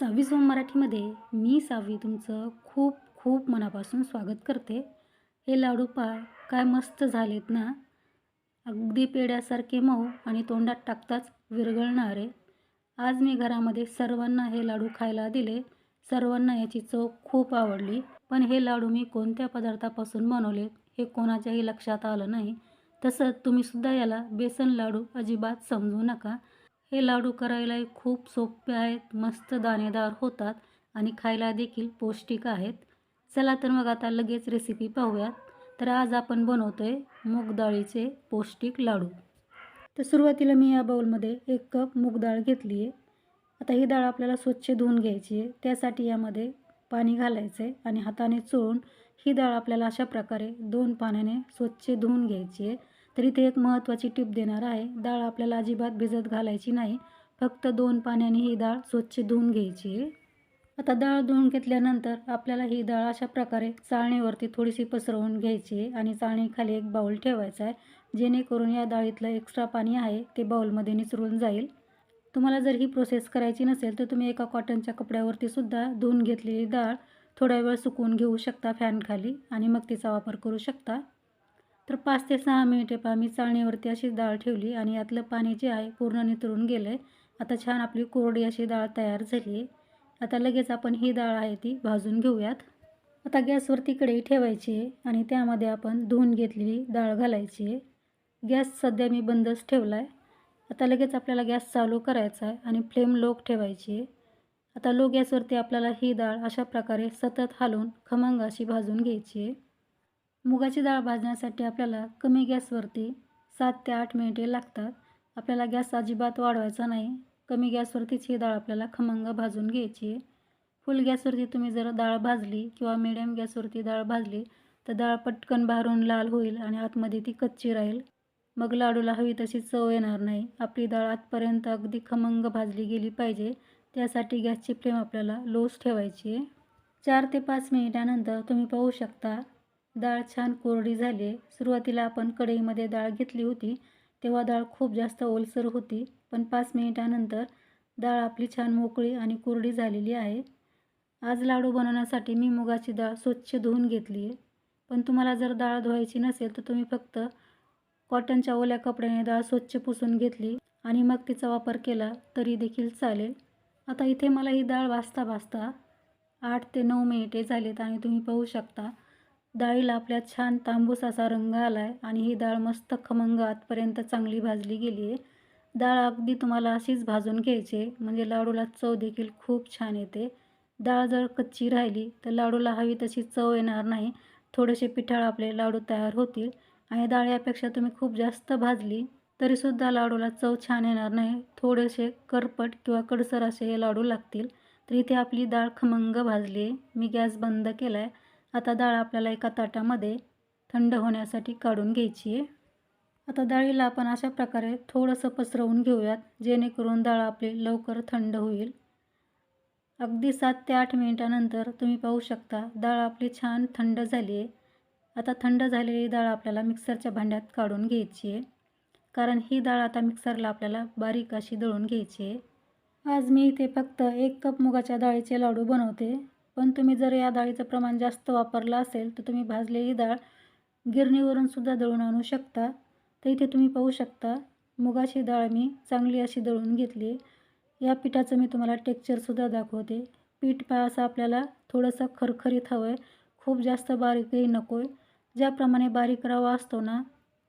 सहावी सोम मराठीमध्ये मी सावी तुमचं खूप खूप मनापासून स्वागत करते. हे लाडू पहा काय मस्त झालेत ना? अगदी पेड्यासारखे मऊ आणि तोंडात टाकताच विरघळणारे. आज मी घरामध्ये सर्वांना हे लाडू खायला दिले. सर्वांना याची चव खूप आवडली. पण हे लाडू मी कोणत्या पदार्थापासून बनवले हे कोणाच्याही लक्षात आलं नाही. तसंच तुम्हीसुद्धा याला बेसन लाडू अजिबात समजू नका. हे लाडू करायलाही खूप सोपे आहेत मस्त दाणेदार होतात आणि खायला देखील पौष्टिक आहेत. चला तर मग आता लगेच रेसिपी पाहूयात. तर आज आपण बनवतो आहे मूगडाळीचे पौष्टिक लाडू. तर सुरुवातीला मी या बाऊलमध्ये एक कप मूगडाळ घेतली आहे. आता ही डाळ आपल्याला स्वच्छ धुवून घ्यायची आहे. त्यासाठी यामध्ये पाणी घालायचं आहे आणि हाताने चोळून ही डाळ आपल्याला अशा प्रकारे दोन पाण्याने स्वच्छ धुवून घ्यायची आहे. तर इथे एक महत्त्वाची टिप देणार आहे. डाळ आपल्याला अजिबात भिजत घालायची नाही. फक्त दोन पाण्याने ही डाळ स्वच्छ धुवून घ्यायची. आहे आता डाळ धुवून घेतल्यानंतर आपल्याला ही डाळ अशा प्रकारे चाळणीवरती थोडीशी पसरवून घ्यायची आहे आणि चाळणीखाली एक बाऊल ठेवायचा आहे. जेणेकरून या डाळीतलं एक्स्ट्रा पाणी आहे ते बाऊलमध्ये निचरून जाईल. तुम्हाला जर ही प्रोसेस करायची नसेल तर तुम्ही एका कॉटनच्या कपड्यावरती सुद्धा धुवून घेतलेली डाळ थोडा वेळ सुकवून घेऊ शकता फॅनखाली आणि मग तिचा वापर करू शकता. तर पाच ते सहा मिनिटे पहा मी चाळणीवरती अशी डाळ ठेवली आणि यातलं पाणी जे आहे पूर्ण नितरून गेलं आहे आता छान आपली कोरडी अशी डाळ तयार झाली आहे. आता लगेच आपण ही डाळ आहे ती भाजून घेऊयात. आता गॅसवरती कढई ठेवायची आहे आणि त्यामध्ये आपण धुवून घेतलेली डाळ घालायची आहे. गॅस सध्या मी बंदच ठेवला आहे आता लगेच आपल्याला गॅस चालू करायचा आहे आणि फ्लेम लोक ठेवायची आहे. आता लो गॅसवरती आपल्याला ही डाळ अशा प्रकारे सतत हलवून खमंग अशी भाजून घ्यायची आहे. मुगाची डाळ भाजण्यासाठी आपल्याला कमी गॅसवरती सात ते आठ मिनिटे लागतात. आपल्याला गॅस अजिबात वाढवायचा नाही. कमी गॅसवरतीच ही डाळ आपल्याला खमंग भाजून घ्यायची आहे. फुल गॅसवरती तुम्ही जर डाळ भाजली किंवा मिडियम गॅसवरती डाळ भाजली तर डाळ पटकन बाहेरून लाल होईल आणि आतमध्ये ती कच्ची राहील. मग लाडूला हवी तशी चव येणार नाही. आपली डाळ आतपर्यंत अगदी खमंग भाजली गेली पाहिजे. त्यासाठी गॅसची फ्लेम आपल्याला लोच ठेवायची आहे. चार ते पाच मिनिटानंतर तुम्ही पाहू शकता डाळ छान कोरडी झाली. आहे सुरुवातीला आपण कढईमध्ये डाळ घेतली होती. तेव्हा डाळ खूप जास्त ओलसर होती. पण पाच मिनिटानंतर डाळ आपली छान मोकळी आणि कोरडी झालेली आहे. आज लाडू बनवण्यासाठी मी मुगाची डाळ स्वच्छ धुवून घेतली आहे. पण तुम्हाला जर डाळ धुवायची नसेल तर तुम्ही फक्त कॉटनच्या ओल्या कपड्याने डाळ स्वच्छ पुसून घेतली आणि मग तिचा वापर केला तरी देखील चालेल. आता इथे मला ही डाळ भाजता भाजता आठ ते नऊ मिनिटे झालीत आणि तुम्ही पाहू शकता डाळीला आपल्या छान तांबूस असा रंग आला आहे आणि ही डाळ मस्त खमंग आतपर्यंत चांगली भाजली गेली आहे डाळ अगदी तुम्हाला अशीच भाजून घ्यायची म्हणजे लाडूला चव देखील खूप छान येते. डाळ जर कच्ची राहिली तर लाडूला हवी तशी चव येणार नाही. थोडेसे पिठाळ आपले लाडू तयार होतील. आणि डाळ यापेक्षा तुम्ही खूप जास्त भाजली तरीसुद्धा लाडूला चव छान येणार नाही. थोडेसे करपट किंवा कडसर असे हे लाडू लागतील. तर इथे आपली डाळ खमंग भाजली आहे मी गॅस बंद केला आहे आता डाळ आपल्याला एका ताटामध्ये थंड होण्यासाठी काढून घ्यायची आहे. आता डाळीला आपण अशा प्रकारे थोडंसं पसरवून घेऊयात जेणेकरून डाळ आपली लवकर थंड होईल. अगदी सात ते आठ मिनिटानंतर तुम्ही पाहू शकता डाळ आपली छान थंड झाली आहे. आता थंड झालेली डाळ आपल्याला मिक्सरच्या भांड्यात काढून घ्यायची आहे. कारण ही डाळ आता मिक्सरला आपल्याला बारीक अशी दळून घ्यायची आहे. आज मी इथे फक्त एक कप मुगाच्या डाळीचे लाडू बनवते. पण तुम्ही जर या डाळीचं प्रमाण जास्त वापरलं असेल तर तुम्ही भाजलेली डाळ गिरणीवरून सुद्धा दळून आणू शकता. तर इथे तुम्ही पाहू शकता मुगाची डाळ मी चांगली अशी दळून घेतली. या पिठाचं मी तुम्हाला टेक्चरसुद्धा दाखवते. पीठ पहा असं आपल्याला थोडंसं खरखरीत हवं आहे खूप जास्त बारीकही नको आहे ज्याप्रमाणे बारीक रवा असतो ना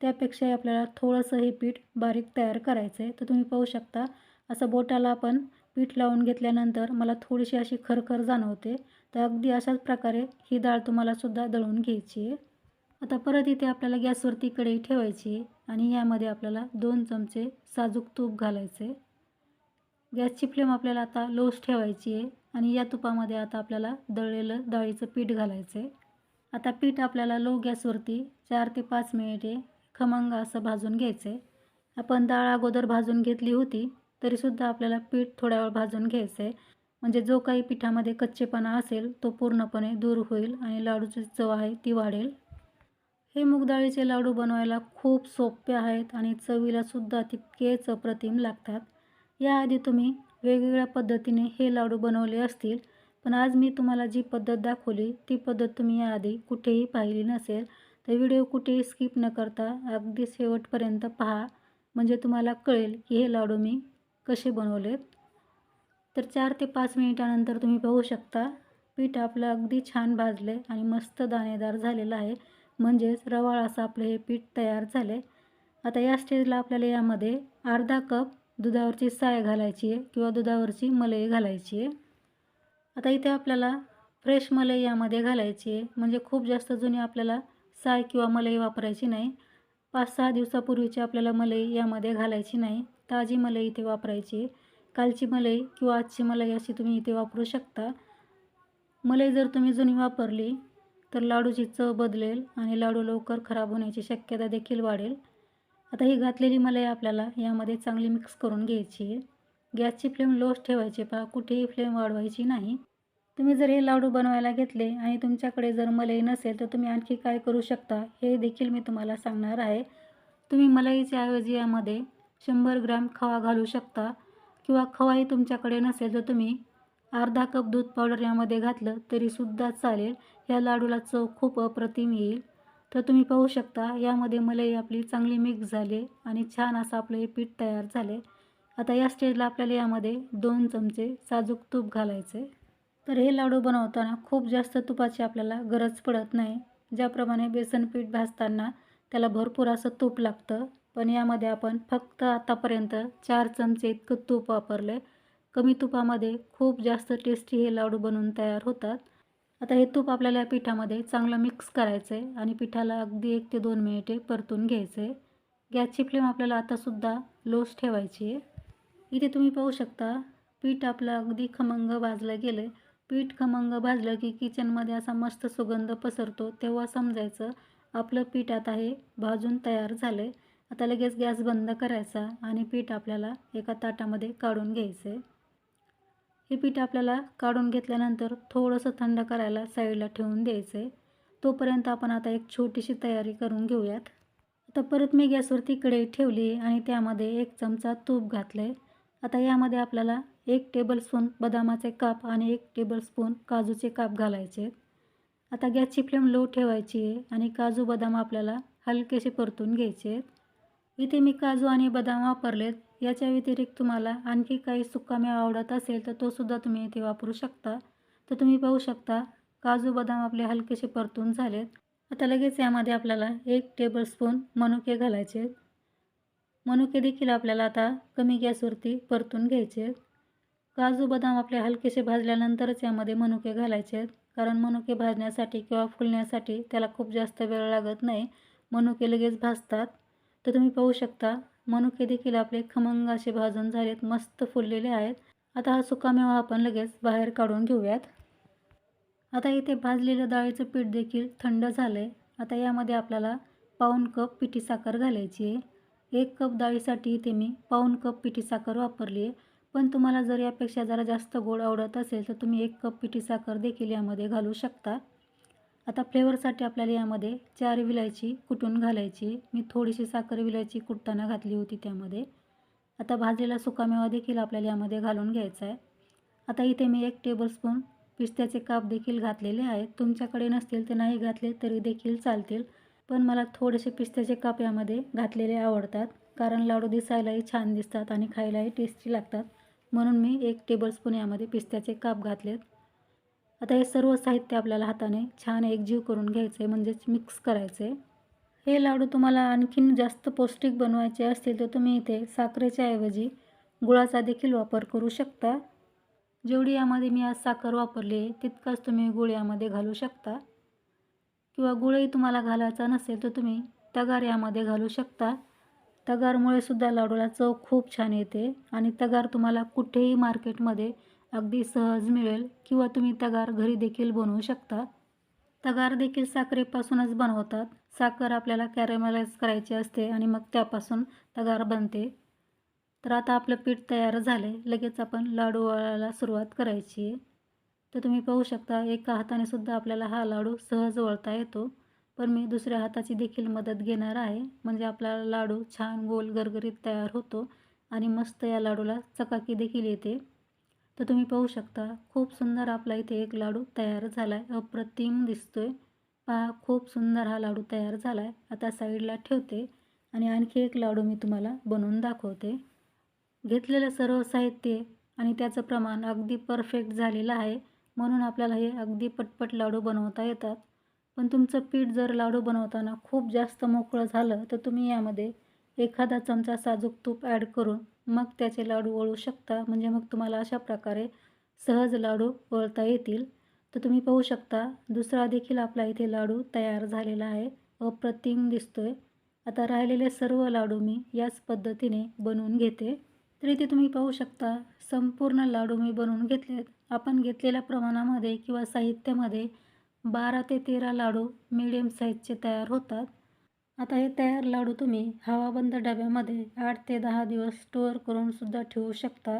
त्यापेक्षाही आपल्याला थोडंसं हे पीठ बारीक तयार करायचं आहे तर तुम्ही पाहू शकता असं बोटाला आपण पीठ लावून घेतल्यानंतर मला थोडीशी अशी खरखर जाणवते. तर अगदी अशाच प्रकारे ही डाळ तुम्हालासुद्धा दळून घ्यायची आहे. आता परत इथे आपल्याला गॅसवरती कढई ठेवायची आणि यामध्ये आपल्याला दोन चमचे साजूक तूप घालायचे गॅसची फ्लेम आपल्याला आता लोस ठेवायची आहे आणि या तुपामध्ये आता आपल्याला दळलेलं डाळीचं पीठ घालायचं आहे. आता पीठ आपल्याला लो गॅसवरती चार ते पाच मिनिटे खमंग असं भाजून घ्यायचं आहे. आपण डाळ अगोदर भाजून घेतली होती तरीसुद्धा आपल्याला पीठ थोड्या वेळ भाजून घ्यायचं आहे. म्हणजे जो काही पिठामध्ये कच्चेपणा असेल तो पूर्णपणे दूर होईल आणि लाडूची चव आहे ती वाढेल. हे मुगडाळीचे लाडू बनवायला खूप सोपे आहेत आणि चवीलासुद्धा तितकेच अप्रतिम लागतात. याआधी तुम्ही वेगवेगळ्या पद्धतीने हे लाडू बनवले असतील पण आज मी तुम्हाला जी पद्धत दाखवली ती पद्धत तुम्ही याआधी कुठेही पाहिली नसेल तर व्हिडिओ कुठेही स्किप न करता अगदी शेवटपर्यंत पहा. म्हणजे तुम्हाला कळेल की हे लाडू मी कसे बनवलेत. तर चार ते पाच मिनिटानंतर तुम्ही पाहू शकता पीठ आपलं अगदी छान भाजले आणि मस्त दाणेदार झालेलं आहे. म्हणजेच रवाळ असं आपलं हे पीठ तयार झाले आता या स्टेजला आपल्याला यामध्ये अर्धा कप दुधावरची साय घालायची आहे किंवा दुधावरची मलई घालायची आहे. आता इथे आपल्याला फ्रेश मलई यामध्ये घालायची आहे. म्हणजे खूप जास्त जुनी आपल्याला साय किंवा मलई वापरायची नाही. पाच सहा दिवसापूर्वीची आपल्याला मलई यामध्ये घालायची नाही. ताजी मलई इथे वापरायची आहे. कालची मलई किंवा आजची मलई अशी तुम्ही इथे वापरू शकता. मलई जर तुम्ही जुनी वापरली तर लाडूची चव बदलेल आणि लाडू लवकर खराब होण्याची शक्यता देखील वाढेल. आता ही घातलेली मलई आपल्याला यामध्ये चांगली मिक्स करून घ्यायची आहे. गॅसची फ्लेम लोच ठेवायची पहा कुठेही फ्लेम वाढवायची नाही. तुम्ही जर हे लाडू बनवायला घेतले आणि तुमच्याकडे जर मलई नसेल तर तुम्ही आणखी काय करू शकता हे देखील मी तुम्हाला सांगणार आहे. तुम्ही मलईच्या ऐवजी यामध्ये शंभर ग्रॅम खवा घालू शकता. किंवा खवाही तुमच्याकडे नसेल तर तुम्ही अर्धा कप दूध पावडर यामध्ये घातलं तरीसुद्धा चालेल. या लाडूला चव खूप अप्रतिम येईल. तर तुम्ही पाहू शकता यामध्ये मलई आपली चांगली मिक्स झाली आणि छान असं आपलं हे पीठ तयार झाले आता या स्टेजला आपल्याला यामध्ये दोन चमचे साजूक तूप घालायचे तर हे लाडू बनवताना खूप जास्त तुपाची आपल्याला गरज पडत नाही. ज्याप्रमाणे बेसन पीठ भाजताना त्याला भरपूर असं तूप लागतं. पण यामध्ये आपण फक्त आतापर्यंत चार चमचे इतकं तूप वापरले कमी तुपामध्ये खूप जास्त टेस्टी हे लाडू बनवून तयार होतात. आता हे तूप आपल्याला या पिठामध्ये चांगलं मिक्स करायचं आहे आणि पिठाला अगदी एक ते दोन मिनिटे परतून घ्यायचं आहे गॅसची फ्लेम आपल्याला आतासुद्धा लोच ठेवायची आहे. इथे तुम्ही पाहू शकता पीठ आपलं अगदी खमंग भाजलं गेलं पीठ खमंग भाजलं की किचनमध्ये असा मस्त सुगंध पसरतो तेव्हा समजायचं आपलं पीठ आता हे भाजून तयार झालं आहे आता लगेच गॅस बंद करायचा आणि पीठ आपल्याला एका ताटामध्ये काढून घ्यायचं. आहे हे पीठ आपल्याला काढून घेतल्यानंतर थोडंसं थंड करायला साईडला ठेवून द्यायचं. आहे तोपर्यंत आपण आता एक छोटीशी तयारी करून घेऊयात. आता परत मी गॅसवरती कढई ठेवली आणि त्यामध्ये एक चमचा तूप घातलं आहे आता यामध्ये आपल्याला एक टेबलस्पून बदामाचे काप आणि एक टेबलस्पून काजूचे काप घालायचे. आहेत आता गॅसची फ्लेम लो ठेवायची आहे आणि काजू बदाम आपल्याला हलकेसे परतून घ्यायचे आहेत. इथे मी काजू आणि बदाम वापरलेत. याच्या व्यतिरिक्त तुम्हाला आणखी काही सुकामेवा आवडत असेल तर तोसुद्धा तुम्ही इथे वापरू शकता. तर तुम्ही पाहू शकता काजू बदाम आपले हलकेसे परतून झालेत. आता लगेच यामध्ये आपल्याला एक टेबलस्पून मनुके घालायचे. आहेत मनुके देखील आपल्याला आता कमी गॅसवरती परतून घ्यायचे. आहेत काजू बदाम आपले हलकेसे भाजल्यानंतरच यामध्ये मनुके घालायचे. आहेत कारण मनुके भाजण्यासाठी किंवा फुलण्यासाठी त्याला खूप जास्त वेळ लागत नाही. मनुके लगेच भाजतात. तर तुम्ही पाहू शकता मनुके देखील आपले खमंग असे भाजून झालेत मस्त फुललेले आहेत. आता हा सुकामेवा आपण लगेच बाहेर काढून घेऊयात. आता इथे भाजलेलं डाळीचं पीठ देखील थंड झालं आहे आता यामध्ये आपल्याला पाऊन कप पिठी साखर घालायची आहे. एक कप डाळीसाठी इथे मी पाऊन कप पिठी साखर वापरली आहे. पण तुम्हाला जर यापेक्षा जरा जास्त गोड आवडत असेल तर तुम्ही एक कप पिठी साखर देखील यामध्ये घालू शकता. आता फ्लेवरसाठी आपल्याला यामध्ये चार विलायची कुटून घालायची? मी थोडीशी साखर विलायची कुटताना घातली होती त्यामध्ये. आता भाजलेला सुकामेवा देखील आपल्याला यामध्ये घालून घ्यायचा आहे. आता इथे मी एक टेबलस्पून पिस्त्याचे काप देखील घातलेले आहेत. तुमच्याकडे नसतील तर नाही घातले तरी देखील चालतील. पण मला थोडेसे पिस्त्याचे काप यामध्ये घातलेले आवडतात. कारण लाडू दिसायलाही छान दिसतात आणि खायलाही टेस्टी लागतात. म्हणून मी एक टेबलस्पून यामध्ये पिस्त्याचे काप घातलेत. आता हे सर्व साहित्य आपल्याला हाताने छान एकजीव करून घ्यायचं आहे म्हणजेच मिक्स करायचं आहे हे लाडू तुम्हाला आणखीन जास्त पौष्टिक बनवायचे असतील तर तुम्ही इथे साखरेच्या ऐवजी गुळाचा देखील वापर करू शकता. जेवढी यामध्ये मी आज साखर वापरली आहे तितकाच तुम्ही गुळ यामध्ये घालू शकता. किंवा गुळही तुम्हाला घालायचा नसेल तर तुम्ही तगार यामध्ये घालू शकता. तगारमुळे सुद्धा लाडूला चव खूप छान येते आणि तगार तुम्हाला कुठेही मार्केटमध्ये अगदी सहज मिळेल किंवा तुम्ही तगार घरी देखील बनवू शकता. तगार देखील साखरेपासूनच बनवतात. साखर आपल्याला कॅरेमलाइज करायची असते आणि मग त्यापासून तगार बनते. तर आता आपलं पीठ तयार झाले लगेच आपण लाडू वळायला सुरुवात करायची आहे. तर तुम्ही पाहू शकता एका हाताने सुद्धा आपल्याला हा लाडू सहज वळता येतो. पण मी दुसऱ्या हाताची देखील मदत घेणार आहे. म्हणजे आपला लाडू छान गोल गरगरीत तयार होतो आणि मस्त या लाडूला चकाकी देखील येते. तर तुम्ही पाहू शकता खूप सुंदर आपला इथे एक लाडू तयार झाला आहे अप्रतिम दिसतोय. पहा खूप सुंदर हा लाडू तयार झाला आहे आता साईडला ठेवते आणि आणखी एक लाडू मी तुम्हाला बनवून दाखवते. घेतलेलं सर्व साहित्य आणि त्याचं प्रमाण अगदी परफेक्ट झालेलं आहे. म्हणून आपल्याला हे अगदी पटपट लाडू बनवता येतात. पण तुमचं पीठ जर लाडू बनवताना खूप जास्त मोकळं झालं तर तुम्ही यामध्ये एखादा चमचा साजूक तूप ॲड करून मग त्याचे लाडू वळू शकता. म्हणजे मग तुम्हाला अशा प्रकारे सहज लाडू वळता येतील. तर तुम्ही पाहू शकता दुसरा देखील आपला इथे लाडू तयार झालेला आहे. अप्रतिम दिसतोय. आता राहिलेले सर्व लाडू मी याच पद्धतीने बनवून घेते. तर इथे तुम्ही पाहू शकता संपूर्ण लाडू मी बनवून घेतलेत आपण घेतलेल्या प्रमाणामध्ये किंवा साहित्यामध्ये बारा ते तेरा लाडू मिडियम साईजचे तयार होतात. आता हे तयार लाडू तुम्ही हवाबंद डब्यामध्ये आठ ते दहा दिवस स्टोअर करूनसुद्धा ठेवू शकता.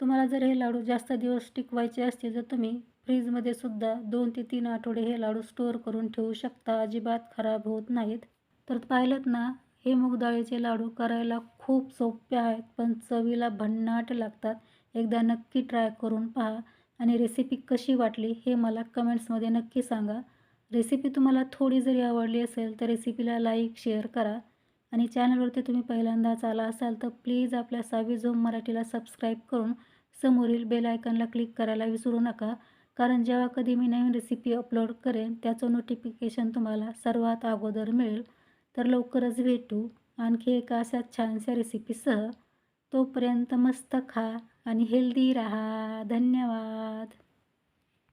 तुम्हाला जर हे लाडू जास्त दिवस टिकवायचे असतील तर तुम्ही फ्रीजमध्ये सुद्धा दोन ते तीन आठवडे हे लाडू स्टोअर करून ठेवू शकता. अजिबात खराब होत नाहीत. तर पाहिलं ना हे मूगडाळीचे लाडू करायला खूप सोपे आहेत पण चवीला भन्नाट लागतात. एकदा नक्की ट्राय करून पहा. आणि रेसिपी कशी वाटली हे मला कमेंट्समध्ये नक्की सांगा. रेसिपी तुम्हाला थोडी जरी आवडली असेल तर रेसिपीला लाईक शेअर करा आणि चॅनलवरती तुम्ही पहिल्यांदाच आला असाल तर प्लीज आपल्या सावी झोम मराठीला सबस्क्राईब करून समोरील बेल आयकनला क्लिक करायला विसरू नका. कारण जेव्हा कधी मी नवीन रेसिपी अपलोड करेन त्याचं नोटिफिकेशन तुम्हाला सर्वात अगोदर मिळेल. तर लवकरच भेटू आणखी एका अशा छानशा रेसिपीसह. तोपर्यंत मस्त खा आणि हेल्दी राहा. धन्यवाद.